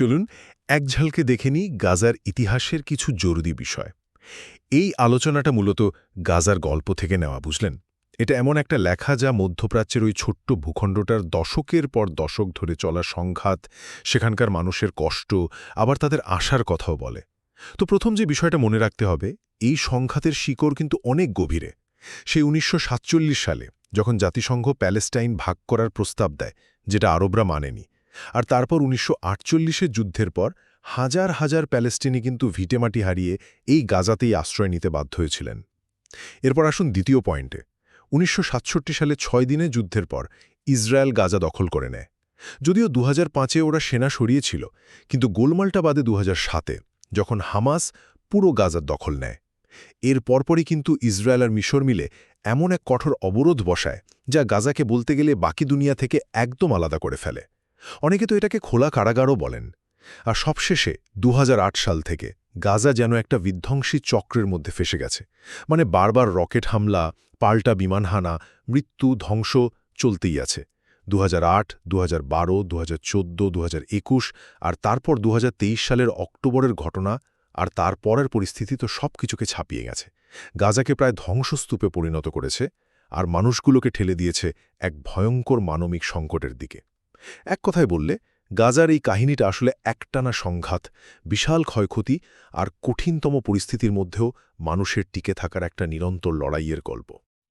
চলুন এক ঝলকে দেখে নিই গাজার ইতিহাসের কিছু জরুরি বিষয়। এই আলোচনাটা মূলত গাজার গল্প থেকে নেওয়া, বুঝলেন? এটা এমন একটা লেখা যা মধ্যপ্রাচ্যের ওই ছোট্ট ভূখণ্ডটার দশকের পর দশক ধরে চলা সংঘাত, সেখানকার মানুষের কষ্ট, আবার তাদের আশার কথাও বলে। তো প্রথম যে বিষয়টা মনে রাখতে হবে, এই সংঘাতের শিকড় কিন্তু অনেক গভীরে। সেই উনিশশো সাতচল্লিশ সালে যখন জাতিসংঘ প্যালেস্টাইন ভাগ করার প্রস্তাব দেয়, যেটা আরবরা মানেনি আর তারপর উনিশশো যুদ্ধের পর হাজার হাজার প্যালেস্টিনি কিন্তু ভিটেমাটি হারিয়ে এই গাজাতেই আশ্রয় নিতে বাধ্য হয়েছিলেন। এরপর আসুন দ্বিতীয় পয়েন্টে। উনিশশো সাতষট্টি সালে ছয় দিনে যুদ্ধের পর ইসরায়েল গাজা দখল করে নেয়। যদিও দু হাজার ওরা সেনা সরিয়েছিল, কিন্তু গোলমালটা বাদে দু সাতে, যখন হামাস পুরো গাজার দখল নেয়। এর পরপরই কিন্তু ইসরায়েল আর মিশর মিলে এমন এক কঠোর অবরোধ বসায়, যা গাজাকে বলতে গেলে বাকি দুনিয়া থেকে একদম আলাদা করে ফেলে। অনেকে তো এটাকে খোলা কারাগারও বলেন। আর সবশেষে দু হাজার আট সাল থেকে গাজা যেন একটা বিধ্বংসী চক্রের মধ্যে ফেসে গেছে। মানে বারবার রকেট হামলা, পাল্টা বিমান হানা মৃত্যু, ধ্বংস চলতেই আছে। দু হাজার আট দু হাজার বারো দু হাজার চোদ্দ দু হাজার একুশ আর তারপর দু হাজার তেইশ সালের অক্টোবরের ঘটনা আর তারপরের পরিস্থিতি তো সব কিছুকে ছাপিয়ে গেছে। গাজাকে প্রায় ধ্বংসস্তূপে পরিণত করেছে আর মানুষগুলোকে ঠেলে দিয়েছে এক ভয়ঙ্কর মানবিক সংকটের দিকে। এক কথায় বললে, গাজার এই কাহিনীটা আসলে একটানা সংঘাত, বিশাল ক্ষয়ক্ষতি আর কঠিনতম পরিস্থিতির মধ্যেও মানুষের টিকে থাকার একটা নিরন্তর লড়াইয়ের গল্প।